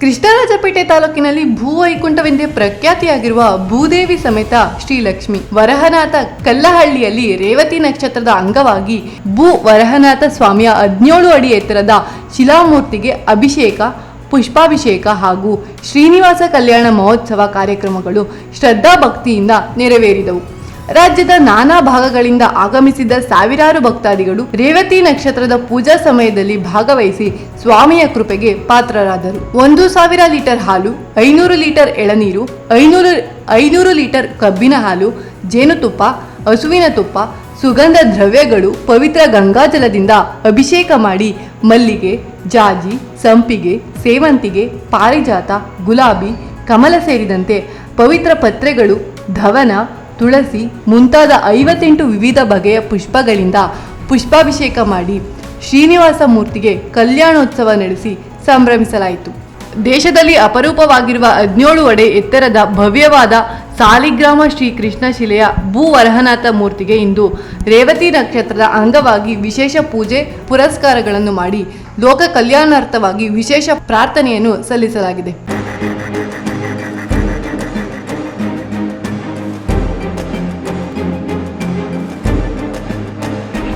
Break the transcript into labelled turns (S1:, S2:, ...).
S1: ಕೃಷ್ಣರಾಜಪೇಟೆ ತಾಲೂಕಿನಲ್ಲಿ ಭೂವೈಕುಂಠವೆಂದೇ ಪ್ರಖ್ಯಾತಿಯಾಗಿರುವ ಭೂದೇವಿ ಸಮೇತ ಶ್ರೀಲಕ್ಷ್ಮಿ. ವರಹನಾಥ ಕಲ್ಲಹಳ್ಳಿಯಲ್ಲಿ ರೇವತಿ ನಕ್ಷತ್ರದ ಅಂಗವಾಗಿ ಭೂ ವರಹನಾಥ ಸ್ವಾಮಿಯ ಹದಿನೇಳು ಅಡಿ ಎತ್ತರದ ಶಿಲಾಮೂರ್ತಿಗೆ ಅಭಿಷೇಕ, ಪುಷ್ಪಾಭಿಷೇಕ ಹಾಗೂ ಶ್ರೀನಿವಾಸ ಕಲ್ಯಾಣ ಮಹೋತ್ಸವ ಕಾರ್ಯಕ್ರಮಗಳು ಶ್ರದ್ಧಾಭಕ್ತಿಯಿಂದ ನೆರವೇರಿದವು. ರಾಜ್ಯದ ನಾನಾ ಭಾಗಗಳಿಂದ ಆಗಮಿಸಿದ್ದ ಸಾವಿರಾರು ಭಕ್ತಾದಿಗಳು ರೇವತಿ ನಕ್ಷತ್ರದ ಪೂಜಾ ಸಮಯದಲ್ಲಿ ಭಾಗವಹಿಸಿ ಸ್ವಾಮಿಯ ಕೃಪೆಗೆ ಪಾತ್ರರಾದರು. ಒಂದು ಸಾವಿರ ಲೀಟರ್ ಹಾಲು, ಐನೂರು ಲೀಟರ್ ಎಳನೀರು, ಐನೂರು ಐನೂರು ಲೀಟರ್ ಕಬ್ಬಿನ ಹಾಲು ಜೇನುತುಪ್ಪ ಹಸುವಿನ ತುಪ್ಪ, ಸುಗಂಧ ದ್ರವ್ಯಗಳು, ಪವಿತ್ರ ಗಂಗಾಜಲದಿಂದ ಅಭಿಷೇಕ ಮಾಡಿ ಮಲ್ಲಿಗೆ, ಜಾಜಿ, ಸಂಪಿಗೆ, ಸೇವಂತಿಗೆ, ಪಾರಿಜಾತ, ಗುಲಾಬಿ, ಕಮಲ ಸೇರಿದಂತೆ ಪವಿತ್ರ ಪತ್ರೆಗಳು, ಧವನ ತುಳಸಿ ಮುಂತಾದ ಐವತ್ತೆಂಟು ವಿವಿಧ ಬಗೆಯ ಪುಷ್ಪಗಳಿಂದ ಪುಷ್ಪಾಭಿಷೇಕ ಮಾಡಿ ಶ್ರೀನಿವಾಸ ಮೂರ್ತಿಗೆ ಕಲ್ಯಾಣೋತ್ಸವ ನಡೆಸಿ ಸಂಭ್ರಮಿಸಲಾಯಿತು. ದೇಶದಲ್ಲಿ ಅಪರೂಪವಾಗಿರುವ ಹದಿನೇಳು ಅಡೆ ಎತ್ತರದ ಭವ್ಯವಾದ ಸಾಲಿಗ್ರಾಮ ಶ್ರೀ ಕೃಷ್ಣ ಶಿಲೆಯ ಭೂ ವರಹನಾಥ ಮೂರ್ತಿಗೆ ಇಂದು ರೇವತಿ ನಕ್ಷತ್ರದ ಅಂಗವಾಗಿ ವಿಶೇಷ ಪೂಜೆ ಪುರಸ್ಕಾರಗಳನ್ನು ಮಾಡಿ ಲೋಕ ಕಲ್ಯಾಣಾರ್ಥವಾಗಿ ವಿಶೇಷ ಪ್ರಾರ್ಥನೆಯನ್ನು ಸಲ್ಲಿಸಲಾಗಿದೆ.